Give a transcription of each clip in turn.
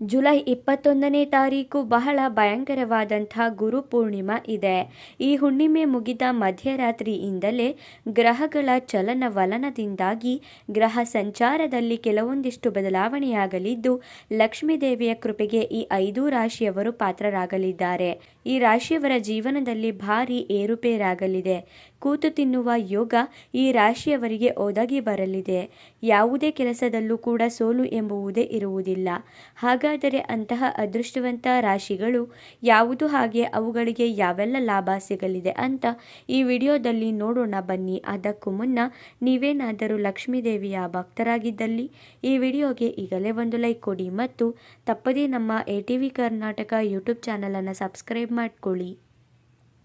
July ಇಪ್ಪತ್ತೊಂದನೇ ತಾರೀಕು ಬಹಳ ಭಯಂಕರವಾದಂಥ ಗುರು ಪೂರ್ಣಿಮಾ ಇದೆ. ಈ ಹುಣ್ಣಿಮೆ ಮುಗಿದ ಮಧ್ಯರಾತ್ರಿಯಿಂದಲೇ ಗ್ರಹಗಳ ಚಲನವಲನದಿಂದಾಗಿ ಗ್ರಹ ಸಂಚಾರದಲ್ಲಿ ಕೆಲವೊಂದಿಷ್ಟು ಬದಲಾವಣೆಯಾಗಲಿದ್ದು, ಲಕ್ಷ್ಮೀದೇವಿಯ ಕೃಪೆಗೆ ಈ ಐದು ರಾಶಿಯವರು ಪಾತ್ರರಾಗಲಿದ್ದಾರೆ. ಈ ರಾಶಿಯವರ ಜೀವನದಲ್ಲಿ ಭಾರಿ ಏರುಪೇರಾಗಲಿದೆ. ಕೂತು ತಿನ್ನುವ ಯೋಗ ಈ ರಾಶಿಯವರಿಗೆ ಒದಗಿ ಬರಲಿದೆ. ಯಾವುದೇ ಕೆಲಸದಲ್ಲೂ ಕೂಡ ಸೋಲು ಎಂಬುವುದೇ ಇರುವುದಿಲ್ಲ. ಹಾಗಾದರೆ ಅಂತಹ ಅದೃಷ್ಟವಂತ ರಾಶಿಗಳು ಯಾವುದು ಹಾಗೆ ಅವುಗಳಿಗೆ ಯಾವೆಲ್ಲ ಲಾಭ ಸಿಗಲಿದೆ ಅಂತ ಈ ವಿಡಿಯೋದಲ್ಲಿ ನೋಡೋಣ ಬನ್ನಿ. ಅದಕ್ಕೂ ಮುನ್ನ ನೀವೇನಾದರೂ ಲಕ್ಷ್ಮೀದೇವಿಯ ಭಕ್ತರಾಗಿದ್ದಲ್ಲಿ ಈ ವಿಡಿಯೋಗೆ ಈಗಲೇ ಒಂದು ಲೈಕ್ ಕೊಡಿ ಮತ್ತು ತಪ್ಪದೇ ನಮ್ಮ A T V Karnataka YouTube ಚಾನಲನ್ನು ಸಬ್ಸ್ಕ್ರೈಬ್ ಮಾಡಿಕೊಳ್ಳಿ.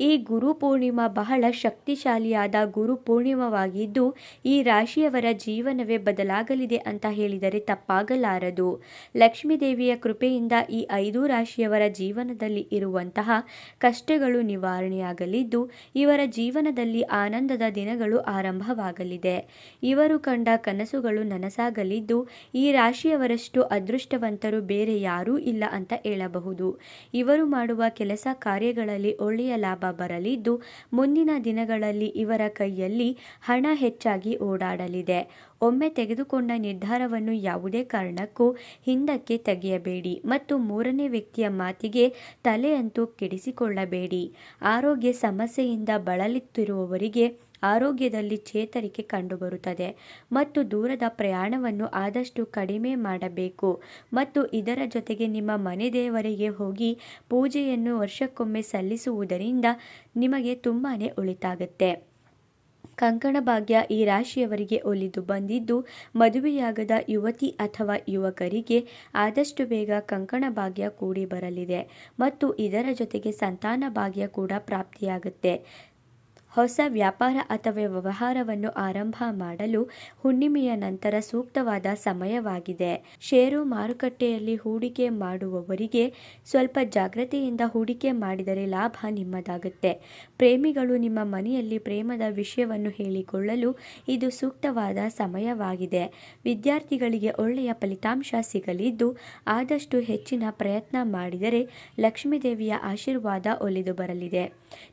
ಈ ಗುರು ಪೂರ್ಣಿಮಾ ಬಹಳ ಶಕ್ತಿಶಾಲಿಯಾದ ಗುರು ಪೂರ್ಣಿಮವಾಗಿದ್ದು, ಈ ರಾಶಿಯವರ ಜೀವನವೇ ಬದಲಾಗಲಿದೆ ಅಂತ ಹೇಳಿದರೆ ತಪ್ಪಾಗಲಾರದು. ಲಕ್ಷ್ಮೀದೇವಿಯ ಕೃಪೆಯಿಂದ ಈ ಐದು ರಾಶಿಯವರ ಜೀವನದಲ್ಲಿ ಇರುವಂತಹ ಕಷ್ಟಗಳು ನಿವಾರಣೆಯಾಗಲಿದ್ದು, ಇವರ ಜೀವನದಲ್ಲಿ ಆನಂದದ ದಿನಗಳು ಆರಂಭವಾಗಲಿದೆ. ಇವರು ಕಂಡ ಕನಸುಗಳು ನನಸಾಗಲಿದ್ದು, ಈ ರಾಶಿಯವರಷ್ಟು ಅದೃಷ್ಟವಂತರು ಬೇರೆ ಯಾರೂ ಇಲ್ಲ ಅಂತ ಹೇಳಬಹುದು. ಇವರು ಮಾಡುವ ಕೆಲಸ ಕಾರ್ಯಗಳಲ್ಲಿ ಒಳ್ಳೆಯ ಲಾಭ ಬರಲಿದ್ದು, ಮುಂದಿನ ದಿನಗಳಲ್ಲಿ ಇವರ ಕೈಯಲ್ಲಿ ಹಣ ಹೆಚ್ಚಾಗಿ ಓಡಾಡಲಿದೆ. ಒಮ್ಮೆ ತೆಗೆದುಕೊಂಡ ನಿರ್ಧಾರವನ್ನು ಯಾವುದೇ ಕಾರಣಕ್ಕೂ ಹಿಂದಕ್ಕೆ ತೆಗೆಯಬೇಡಿ ಮತ್ತು ಮೂರನೇ ವ್ಯಕ್ತಿಯ ಮಾತಿಗೆ ತಲೆಯಂತೂ ಕೆಡಿಸಿಕೊಳ್ಳಬೇಡಿ. ಆರೋಗ್ಯ ಸಮಸ್ಯೆಯಿಂದ ಬಳಲುತ್ತಿರುವವರಿಗೆ ಆರೋಗ್ಯದಲ್ಲಿ ಚೇತರಿಕೆ ಕಂಡುಬರುತ್ತದೆ ಮತ್ತು ದೂರದ ಪ್ರಯಾಣವನ್ನು ಆದಷ್ಟು ಕಡಿಮೆ ಮಾಡಬೇಕು. ಮತ್ತು ಇದರ ಜೊತೆಗೆ ನಿಮ್ಮ ಮನೆ ದೇವರಿಗೆ ಹೋಗಿ ಪೂಜೆಯನ್ನು ವರ್ಷಕ್ಕೊಮ್ಮೆ ಸಲ್ಲಿಸುವುದರಿಂದ ನಿಮಗೆ ತುಂಬಾ ಒಳಿತಾಗುತ್ತೆ. ಕಂಕಣ ಭಾಗ್ಯ ಈ ರಾಶಿಯವರಿಗೆ ಒಲಿದು ಬಂದಿದ್ದು, ಮದುವೆಯಾಗದ ಯುವತಿ ಅಥವಾ ಯುವಕರಿಗೆ ಆದಷ್ಟು ಬೇಗ ಕಂಕಣ ಭಾಗ್ಯ ಕೂಡಿ ಬರಲಿದೆ ಮತ್ತು ಇದರ ಜೊತೆಗೆ ಸಂತಾನ ಭಾಗ್ಯ ಕೂಡ ಪ್ರಾಪ್ತಿಯಾಗುತ್ತೆ. ಹೊಸ ವ್ಯಾಪಾರ ಅಥವಾ ವ್ಯವಹಾರವನ್ನು ಆರಂಭ ಮಾಡಲು ಹುಣ್ಣಿಮೆಯ ನಂತರ ಸೂಕ್ತವಾದ ಸಮಯವಾಗಿದೆ. ಷೇರು ಮಾರುಕಟ್ಟೆಯಲ್ಲಿ ಹೂಡಿಕೆ ಮಾಡುವವರಿಗೆ ಸ್ವಲ್ಪ ಜಾಗ್ರತೆಯಿಂದ ಹೂಡಿಕೆ ಮಾಡಿದರೆ ಲಾಭ ನಿಮ್ಮದಾಗುತ್ತೆ. ಪ್ರೇಮಿಗಳು ನಿಮ್ಮ ಮನೆಯಲ್ಲಿ ಪ್ರೇಮದ ವಿಷಯವನ್ನು ಹೇಳಿಕೊಳ್ಳಲು ಇದು ಸೂಕ್ತವಾದ ಸಮಯವಾಗಿದೆ. ವಿದ್ಯಾರ್ಥಿಗಳಿಗೆ ಒಳ್ಳೆಯ ಫಲಿತಾಂಶ ಸಿಗಲಿದ್ದು, ಆದಷ್ಟು ಹೆಚ್ಚಿನ ಪ್ರಯತ್ನ ಮಾಡಿದರೆ ಲಕ್ಷ್ಮೀದೇವಿಯ ಆಶೀರ್ವಾದ ಒಲಿದು ಬರಲಿದೆ.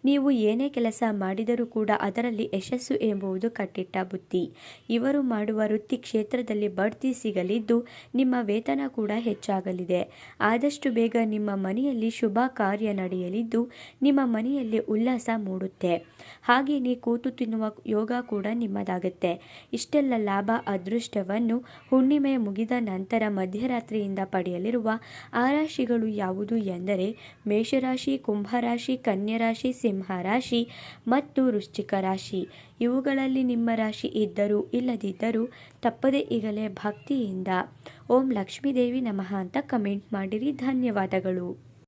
ನೀವು ಏನೇ ಕೆಲಸ ಮಾಡಿ ಕೂಡ ಅದರಲ್ಲಿ ಯಶಸ್ಸು ಎಂಬುವುದು ಕಟ್ಟಿಟ್ಟ ಬುದ್ಧಿ. ಇವರು ಮಾಡುವ ವೃತ್ತಿ ಕ್ಷೇತ್ರದಲ್ಲಿ ಬಡ್ತಿ ಸಿಗಲಿದ್ದು ನಿಮ್ಮ ವೇತನ ಕೂಡ ಹೆಚ್ಚಾಗಲಿದೆ. ಆದಷ್ಟು ಬೇಗ ನಿಮ್ಮ ಮನೆಯಲ್ಲಿ ಶುಭ ಕಾರ್ಯ ನಡೆಯಲಿದ್ದು ನಿಮ್ಮ ಮನೆಯಲ್ಲಿ ಉಲ್ಲಾಸ ಮೂಡುತ್ತೆ. ಹಾಗೆಯೇ ಕೂತು ತಿನ್ನುವ ಯೋಗ ಕೂಡ ನಿಮ್ಮದಾಗುತ್ತೆ. ಇಷ್ಟೆಲ್ಲ ಲಾಭ, ಅದೃಷ್ಟವನ್ನು ಹುಣ್ಣಿಮೆ ಮುಗಿದ ನಂತರ ಮಧ್ಯರಾತ್ರಿಯಿಂದ ಪಡೆಯಲಿರುವ ಆ ರಾಶಿಗಳು ಯಾವುದು ಎಂದರೆ ಮೇಷರಾಶಿ, ಕುಂಭರಾಶಿ, ಕನ್ಯರಾಶಿ, ಸಿಂಹರಾಶಿ ಮತ್ತು ಮತ್ತು ವೃಶ್ಚಿಕ ರಾಶಿ. ಇವುಗಳಲ್ಲಿ ನಿಮ್ಮ ರಾಶಿ ಇದ್ದರೂ ಇಲ್ಲದಿದ್ದರೂ ತಪ್ಪದೇ ಈಗಲೇ ಭಕ್ತಿಯಿಂದ. ಓಂ ಲಕ್ಷ್ಮೀದೇವಿ ನಮಃ ಅಂತ ಕಮೆಂಟ್ ಮಾಡಿರಿ. ಧನ್ಯವಾದಗಳು.